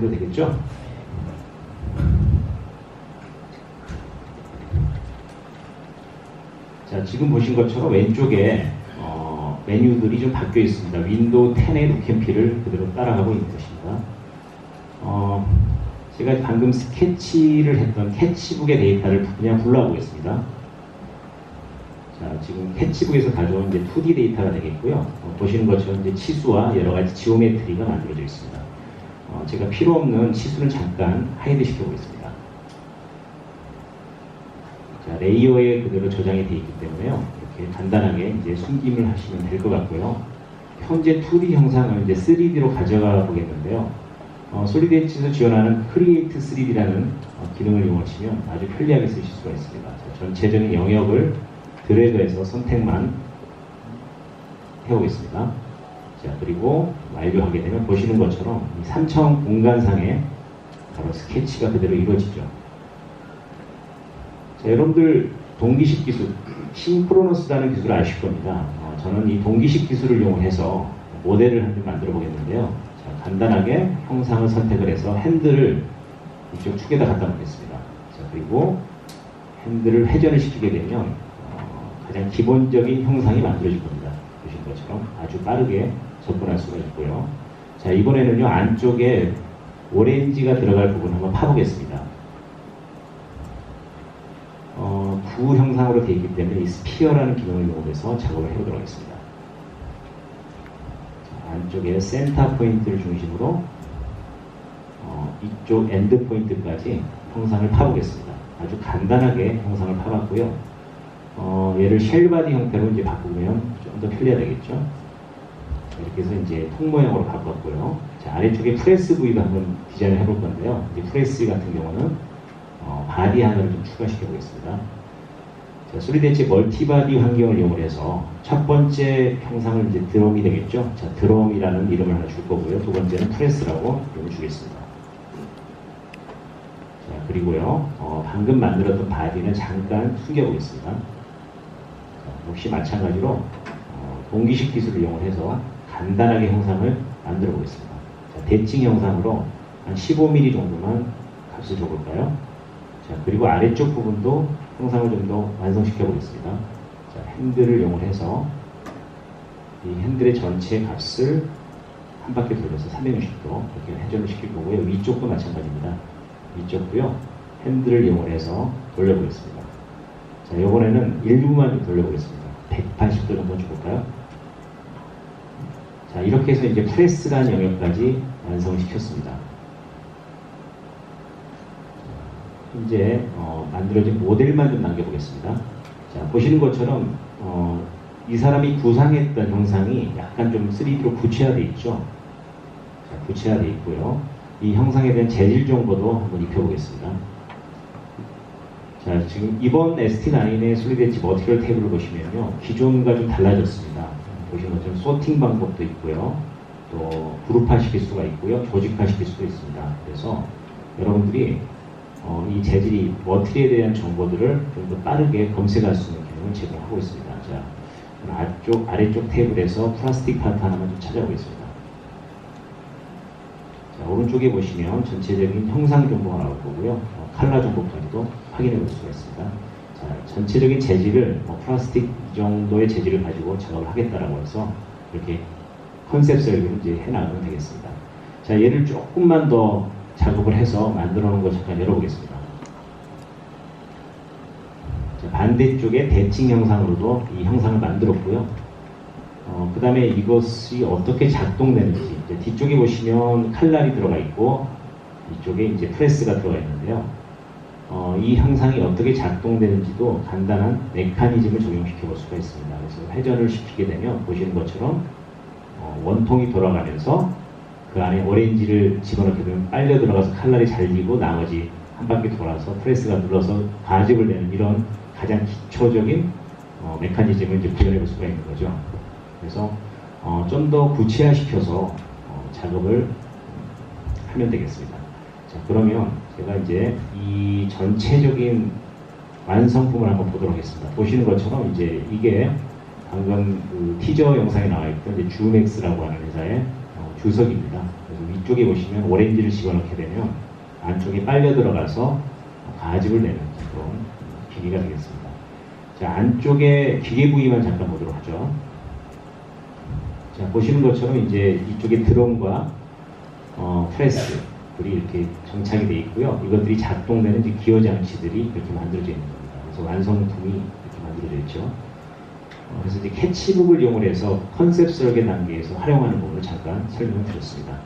해도 되겠죠? 자, 지금 보신 것처럼 왼쪽에 어, 메뉴들이 좀 바뀌어 있습니다. 윈도우 10의 루캠피를 그대로 따라가고 있는 것입니다. 어, 제가 방금 스케치를 했던 캐치북의 데이터를 그냥 불러보겠습니다. 자, 지금 캐치북에서 가져온 이제 2D 데이터가 되겠고요. 어, 보시는 것처럼 이제 치수와 여러 가지 지오메트리가 만들어져 있습니다. 어, 제가 필요 없는 치수는 잠깐 하이드 시켜보겠습니다. 자, 레이어에 그대로 저장이 되어 있기 때문에요. 이렇게 간단하게 이제 숨김을 하시면 될 것 같고요. 현재 2D 형상을 이제 3D로 가져가 보겠는데요. 어, 솔리드엣지에서 지원하는 크리에이트 3D라는 어, 기능을 이용하시면 아주 편리하게 쓰실 수가 있습니다. 자, 전체적인 영역을 드래그해서 선택만 해보겠습니다. 자, 그리고 완료하게 되면 보시는 것처럼 이 3차원 공간상에 바로 스케치가 그대로 이루어지죠. 자, 여러분들 동기식 기술, 싱크로너스라는 기술을 아실 겁니다. 어, 저는 이 동기식 기술을 이용해서 모델을 한번 만들어 보겠는데요. 자, 간단하게 형상을 선택을 해서 핸들을 이쪽 축에다 갖다 놓겠습니다. 자, 그리고 핸들을 회전을 시키게 되면 어, 가장 기본적인 형상이 만들어질 겁니다. 보신 것처럼 아주 빠르게 접근할 수가 있고요. 자, 이번에는요, 안쪽에 오렌지가 들어갈 부분 한번 파보겠습니다. 어, 구 형상으로 되어 있기 때문에 이 스피어라는 기능을 이용해서 작업을 해보도록 하겠습니다. 자, 안쪽에 센터 포인트를 중심으로 어, 이쪽 엔드 포인트까지 형상을 파보겠습니다. 아주 간단하게 형상을 파봤고요. 어, 얘를 쉘바디 형태로 이제 바꾸면 좀 더 편리하겠죠. 이렇게 해서 이제 통 모양으로 바꿨고요. 자, 아래쪽에 프레스 부위도 한번 디자인을 해볼 건데요. 이제 프레스 같은 경우는 어, 바디 하나를 좀 추가시켜 보겠습니다. 자, 3D엣지 멀티바디 환경을 이용해서 첫 번째 형상을 이제 드럼이 되겠죠. 자, 드럼이라는 이름을 하나 줄 거고요. 두 번째는 프레스라고 이름을 주겠습니다. 자, 그리고요, 어, 방금 만들었던 바디는 잠깐 숨겨보겠습니다. 자, 역시 마찬가지로 어, 동기식 기술을 이용해서 간단하게 형상을 만들어 보겠습니다. 자, 대칭 형상으로 한 15mm 정도만 값을 줘볼까요? 자, 그리고 아래쪽 부분도 형상을 좀 더 완성시켜 보겠습니다. 자, 핸들을 이용해서 이 핸들의 전체 값을 한 바퀴 돌려서 360도 이렇게 회전을 시킬 거고요. 위쪽도 마찬가지입니다. 위쪽도요. 핸들을 이용해서 돌려보겠습니다. 자, 이번에는 일부만 좀 돌려보겠습니다. 180도 정도 줘볼까요? 자, 이렇게 해서 이제 프레스라는 영역까지 완성시켰습니다. 이제 어, 만들어진 모델만 좀 남겨보겠습니다. 자, 보시는 것처럼 어, 이 사람이 구상했던 형상이 약간 좀 3D로 구체화되어 있죠. 자, 구체화되어 있고요. 이 형상에 대한 재질 정보도 한번 입혀보겠습니다. 자, 지금 이번 ST9의 솔리드 엣지 머티리얼 탭을 보시면요. 기존과 좀 달라졌습니다. 보시는 것처럼 소팅 방법도 있고요. 또 그룹화 시킬 수가 있고요. 조직화 시킬 수도 있습니다. 그래서 여러분들이 어, 이 재질이 머티리에 대한 정보들을 좀 더 빠르게 검색할 수 있는 기능을 제공하고 있습니다. 자, 앞쪽, 아래쪽 테이블에서 플라스틱 파트 하나만 좀 찾아보겠습니다. 자, 오른쪽에 보시면 전체적인 형상 정보가 나올 거고요. 어, 컬러 정보까지도 확인해 볼 수가 있습니다. 자, 전체적인 재질을 뭐 플라스틱 이 정도의 재질을 가지고 작업을 하겠다라고 해서 이렇게 컨셉 설계를 이제 해나가면 되겠습니다. 자, 얘를 조금만 더 작업을 해서 만들어 놓은 거 잠깐 열어보겠습니다. 자, 반대쪽에 대칭 형상으로도 이 형상을 만들었고요. 어, 그 다음에 이것이 어떻게 작동되는지 뒤쪽에 보시면 칼날이 들어가 있고 이쪽에 이제 프레스가 들어가 있는데요. 어, 이 형상이 어떻게 작동되는지도 간단한 메커니즘을 적용시켜 볼 수가 있습니다. 그래서 회전을 시키게 되면 보시는 것처럼 어, 원통이 돌아가면서 그 안에 오렌지를 집어넣게 되면 빨려 들어가서 칼날이 잘리고 나머지 한 바퀴 돌아서 프레스가 눌러서 과즙을 내는 이런 가장 기초적인 어, 메커니즘을 이제 구현해 볼 수가 있는 거죠. 그래서 어, 좀 더 구체화시켜서 어, 작업을 하면 되겠습니다. 자, 그러면 제가 이제 이 전체적인 완성품을 한번 보도록 하겠습니다. 보시는 것처럼 이제 이게 방금 그 티저 영상에 나와 있던 주맥스라고 하는 회사의 어, 어, 주석입니다. 그래서 위쪽에 보시면 오렌지를 집어넣게 되면 안쪽에 빨려 들어가서 가집을 내는 그런 기기가 되겠습니다. 자, 안쪽에 기계 부위만 잠깐 보도록 하죠. 자, 보시는 것처럼 이제 이쪽에 드럼과 어, 프레스 들이 이렇게 정착이 되어 있고요. 이것들이 작동되는 이제 기어 장치들이 이렇게 만들어져 있는 겁니다. 그래서 완성품이 이렇게 만들어져 있죠. 어, 그래서 이제 캐치북을 이용을 해서 컨셉 설계 단계에서 활용하는 부분을 잠깐 설명을 드렸습니다.